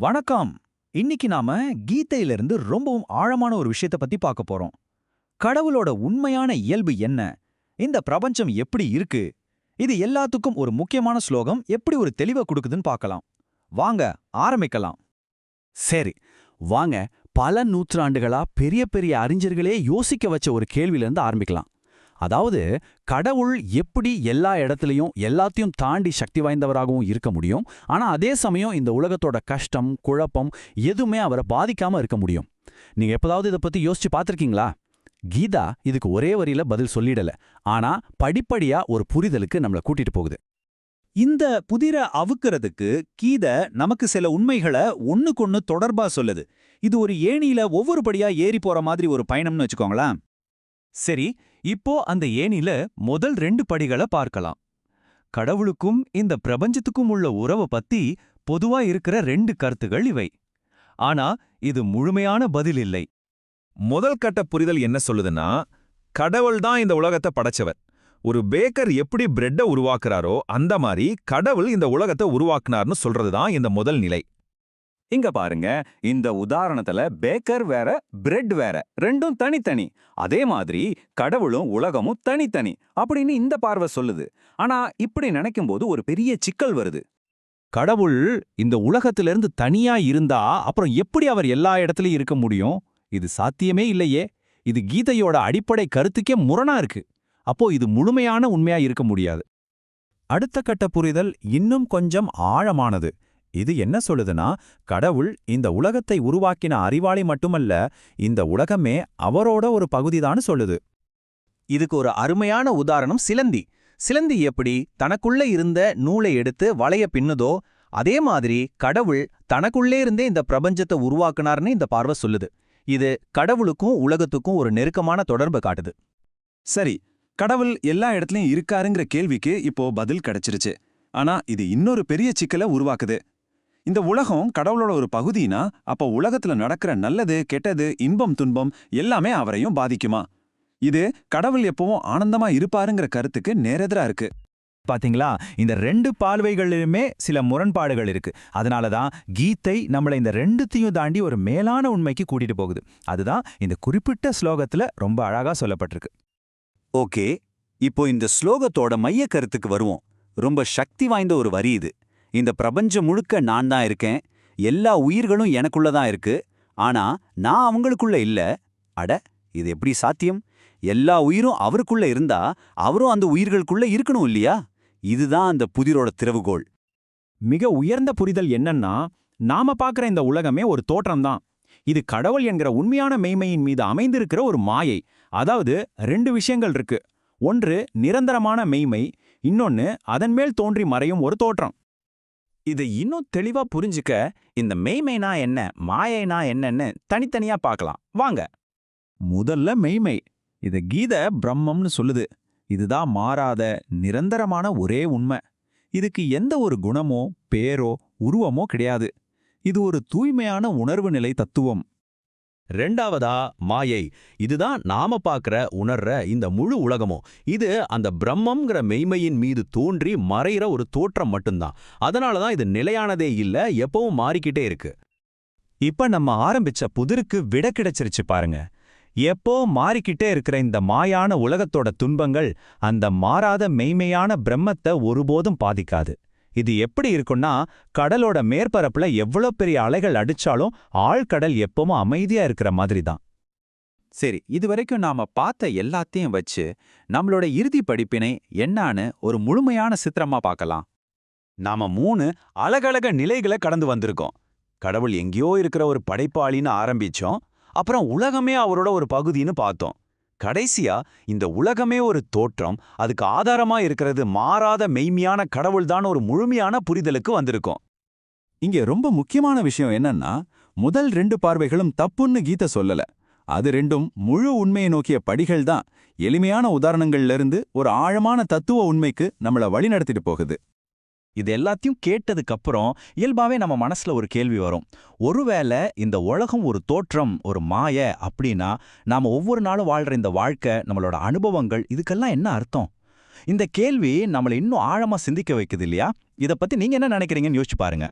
வணக்கம். இன்னைக்கு நாம கீதையிலிருந்து ரொம்பவும் ஆழமான ஒரு விஷயத்த பத்தி பார்க்க போறோம். கடவுளோட உண்மையான இயல்பு என்ன? இந்த பிரபஞ்சம் எப்படி இருக்கு? இது எல்லாத்துக்கும் ஒரு முக்கியமான ஸ்லோகம் எப்படி ஒரு தெளிவை கொடுக்குதுன்னு பார்க்கலாம். வாங்க ஆரம்பிக்கலாம். சரி வாங்க பல நூற்றாண்டுகளா பெரிய பெரிய அறிஞர்களே யோசிக்க வச்ச ஒரு கேள்வியிலிருந்து ஆரம்பிக்கலாம். அதாவது கடவுள் எப்படி எல்லா இடத்துலையும் எல்லாத்தையும் தாண்டி சக்தி வாய்ந்தவராகவும் இருக்க முடியும் ஆனா அதே சமயம் இந்த உலகத்தோட கஷ்டம் குழப்பம் எதுவுமே அவரை பாதிக்காம இருக்க முடியும். நீங்க எப்பதாவது இதை பத்தி யோசிச்சு பார்த்துருக்கீங்களா? கீதா இதுக்கு ஒரே வரியில பதில் சொல்லிடல. ஆனா படிப்படியா ஒரு புரிதலுக்கு நம்மள கூட்டிட்டு போகுது. இந்த புதிர அவுக்கிறதுக்கு கீத நமக்கு சில உண்மைகளை ஒன்னுக்கொன்னு தொடர்பா சொல்லுது. இது ஒரு ஏணியில ஒவ்வொரு படியா ஏறி போற மாதிரி ஒரு பயணம்னு வச்சுக்கோங்களேன். சரி இப்போ அந்த ஏணில முதல் ரெண்டு படிகளை பார்க்கலாம். கடவுளுக்கும் இந்த பிரபஞ்சத்துக்கும் உள்ள உறவை பத்தி பொதுவா இருக்கிற ரெண்டு கருத்துகள் இவை. ஆனா இது முழுமையான பதில் இல்லை. முதல் கட்ட புரிதல் என்ன சொல்லுதுன்னா கடவுள் தான் இந்த உலகத்தை படைச்சவர். ஒரு பேக்கர் எப்படி பிரெட்டை உருவாக்குறாரோ அந்த மாதிரி கடவுள் இந்த உலகத்தை உருவாக்குனார்னு சொல்றது தான் இந்த முதல் நிலை. இங்க பாருங்க இந்த உதாரணத்துல பேக்கர் வேற பிரெட் வேற ரெண்டும் தனித்தனி. அதே மாதிரி கடவுளும் உலகமும் தனித்தனி அப்படின்னு இந்த பார்வை சொல்லுது. ஆனா இப்படி நினைக்கும்போது ஒரு பெரிய சிக்கல் வருது. கடவுள் இந்த உலகத்திலிருந்து தனியா இருந்தா அப்புறம் எப்படி அவர் எல்லா இடத்துலயும் இருக்க முடியும்? இது சாத்தியமே இல்லையே. இது கீதையோட அடிப்படை கருத்துக்கே முரணா இருக்கு. அப்போ இது முழுமையான உண்மையா இருக்க முடியாது. அடுத்த கட்ட புரிதல் இன்னும் கொஞ்சம் ஆழமானது. இது என்ன சொல்லுதுன்னா கடவுள் இந்த உலகத்தை உருவாக்கின அறிவாளி மட்டுமல்ல இந்த உலகமே அவரோட ஒரு பகுதிதான் சொல்லுது. இதுக்கு ஒரு அருமையான உதாரணம் சிலந்தி. சிலந்தி எப்படி தனக்குள்ள இருந்த நூலை எடுத்து வளைய பின்னுதோ அதே மாதிரி கடவுள் தனக்குள்ளே இருந்தே இந்த பிரபஞ்சத்தை உருவாக்குனார்னு இந்த பார்வை சொல்லுது. இது கடவுளுக்கும் உலகத்துக்கும் ஒரு நெருக்கமான தொடர்பு காட்டுது. சரி கடவுள் எல்லா இடத்துலயும் இருக்காருங்கிற கேள்விக்கு இப்போ பதில் கிடைச்சிருச்சு. ஆனா இது இன்னொரு பெரிய சிக்கலை உருவாக்குது. இந்த உலகம் கடவுளோட ஒரு பகுதினா அப்ப உலகத்துல நடக்கிற நல்லது கெட்டது இன்பம் துன்பம் எல்லாமே அவரையும் பாதிக்குமா? இது கடவுள் எப்பவும் ஆனந்தமா இருப்பாருங்கிற கருத்துக்கு நேரெதிரா இருக்கு. பாத்தீங்களா? இந்த ரெண்டு பார்வைகளிலுமே சில முரண்பாடுகள் இருக்கு. அதனால தான் கீதை நம்மளை இந்த ரெண்டுத்தையும் தாண்டி ஒரு மேலான உண்மைக்கு கூட்டிட்டு போகுது. அதுதான் இந்த குறிப்பிட்ட ஸ்லோகத்துல ரொம்ப அழகா சொல்லப்பட்டிருக்கு. ஓகே இப்போ இந்த ஸ்லோகத்தோட மைய கருத்துக்கு வருவோம். ரொம்ப சக்தி வாய்ந்த ஒரு வரி இது. இந்த பிரபஞ்சம் முழுக்க நான் தான் இருக்கேன். எல்லா உயிர்களும் எனக்குள்ள தான் இருக்கு. ஆனா நான் அவங்களுக்குள்ள இல்ல. அட இது எப்படி சாத்தியம்? எல்லா உயிரும் அவருக்குள்ள இருந்தா அவரும் அந்த உயிர்களுக்குள்ள இருக்கணும் இல்லையா? இதுதான் அந்த புதிரோட திறவுகோள். மிக உயர்ந்த புரிதல் என்னன்னா நாம பார்க்குற இந்த உலகமே ஒரு தோற்றம்தான். இது கடவுள் என்கிற உண்மையான மெய்மையின் மீது அமைந்திருக்கிற ஒரு மாயை. அதாவது ரெண்டு விஷயங்கள் இருக்கு. ஒன்று நிரந்தரமான மெய்மை. இன்னொன்னு அதன் மேல் தோன்றி மறையும் ஒரு தோற்றம். இதை இன்னும் தெளிவா புரிஞ்சுக்க இந்த மெய்மைனா என்ன மாயைனா என்னன்னு தனித்தனியா பார்க்கலாம். வாங்க. முதல்ல மெய்மை. இத கீத பிரம்மம்னு சொல்லுது. இதுதான் மாறாத நிரந்தரமான ஒரே உண்மை. இதுக்கு எந்த ஒரு குணமோ பேரோ உருவமோ கிடையாது. இது ஒரு தூய்மையான உணர்வு நிலை தத்துவம். ரெண்டாவதா மாயை. இதுதான் நாம பார்க்கற உணர்ற இந்த முழு உலகமும். இது அந்த பிரம்மங்கிற மெய்மையின் மீது தோன்றி மறைகிற ஒரு தோற்றம் மட்டும்தான். அதனால தான் இது நிலையானதே இல்ல எப்பவும் மாறிக்கிட்டே இருக்கு. இப்ப நம்ம ஆரம்பிச்ச புதிருக்கு விட கிடைச்சிருச்சு பாருங்க. எப்போ மாறிக்கிட்டே இருக்கிற இந்த மாயான உலகத்தோட துன்பங்கள் அந்த மாறாத மெய்மையான பிரம்மத்தை ஒருபோதும் பாதிக்காது. இது எப்படி இருக்கும்னா கடலோட மேற்பரப்புல எவ்வளோ பெரிய அலைகள் அடிச்சாலும் ஆழ்கடல் எப்பவும் அமைதியா இருக்கிற மாதிரி தான். சரி இதுவரைக்கும் நாம பார்த்த எல்லாத்தையும் வச்சு நம்மளோட இறுதி படிப்பினை என்னான்னு ஒரு முழுமையான சித்திரமா பார்க்கலாம். நாம மூணு அழகழக நிலைகளை கடந்து வந்திருக்கோம். கடவுள் எங்கேயோ இருக்கிற ஒரு படைப்பாளின்னு ஆரம்பிச்சோம். அப்புறம் உலகமே அவரோட ஒரு பகுதின்னு பார்த்தோம். கடைசியா இந்த உலகமே ஒரு தோற்றம் அதுக்கு ஆதாரமா இருக்கிறது மாறாத மெய்மையான கடவுள்தான் ஒரு முழுமையான புரிதலுக்கு வந்திருக்கும். இங்க ரொம்ப முக்கியமான விஷயம் என்னன்னா முதல் ரெண்டு பார்வைகளும் தப்புன்னு கீத சொல்லல. அது ரெண்டும் முழு உண்மையை நோக்கிய படிகள் தான். எளிமையான உதாரணங்கள்ல இருந்து ஒரு ஆழமான தத்துவ உண்மைக்கு நம்மள வழிநடத்திட்டு போகுது. இது எல்லாத்தையும் கேட்டதுக்கு அப்புறம் இயல்பாவே நம்ம மனசுல ஒரு கேள்வி வரும். ஒருவேளை இந்த உலகம் ஒரு தோற்றம் ஒரு மாய அப்படின்னா நாம ஒவ்வொரு நாளும் வாழ்ற இந்த வாழ்க்கை நம்மளோட அனுபவங்கள் இதுக்கெல்லாம் என்ன அர்த்தம்? இந்த கேள்வி நம்மளை இன்னும் ஆழமா சிந்திக்க வைக்குது இல்லையா? இத பத்தி நீங்க என்ன நினைக்கிறீங்கன்னு யோசிச்சு பாருங்க.